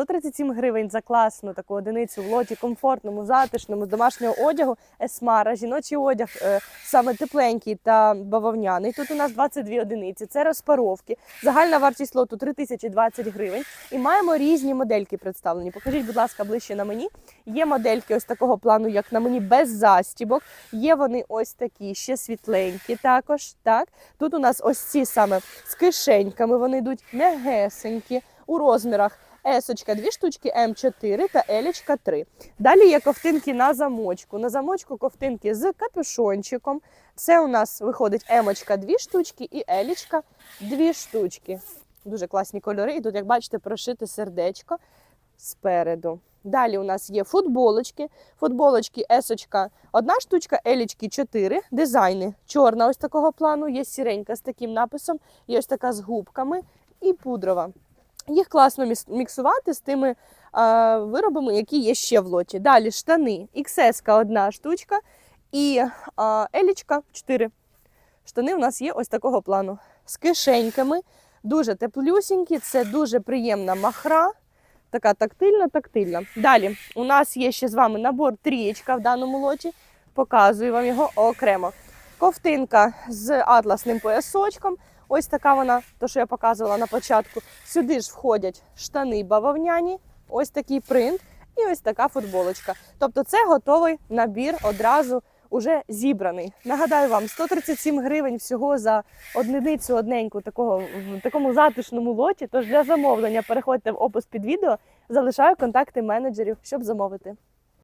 137 гривень за класну таку одиницю в лоті, комфортному, затишному, з домашнього одягу. Есмара, жіночий одяг е, саме тепленький та бавовняний. Тут у нас 22 одиниці. Це розпаровки. Загальна вартість лоту 3020 гривень. І маємо різні модельки представлені. Покажіть, будь ласка, ближче на мені. Є модельки ось такого плану, як на мені, без застібок. Є вони ось такі, ще світленькі також. Так. Тут у нас ось ці саме з кишеньками. Вони йдуть мегесенькі у розмірах. Есочка 2 штучки, М4 та Елічка 3. Далі є ковтинки на замочку. На замочку ковтинки з капюшончиком. Це у нас виходить Емочка 2 штучки і Елічка 2 штучки. Дуже класні кольори. І тут, як бачите, прошите сердечко спереду. Далі у нас є футболочки. Футболочки Есочка одна штучка, Елічки 4. Дизайни чорна ось такого плану, є сіренька з таким написом, є ось така з губками і пудрова. Їх класно міксувати з тими а, виробами, які є ще в лоті. Далі штани XS одна штучка і Елічка 4. Штани у нас є ось такого плану з кишеньками. Дуже теплюсінькі, це дуже приємна махра. Така тактильна, тактильна. Далі у нас є ще з вами набор трієчка в даному лоті. Показую вам його окремо. Ковтинка з атласним поясочком. Ось така вона, то що я показувала на початку. Сюди ж входять штани бавовняні, ось такий принт і ось така футболочка. Тобто це готовий набір одразу уже зібраний. Нагадаю вам, 137 гривень всього за одиницю одненьку такого в такому затишному лоті. Тож для замовлення переходьте в опис під відео, залишаю контакти менеджерів, щоб замовити.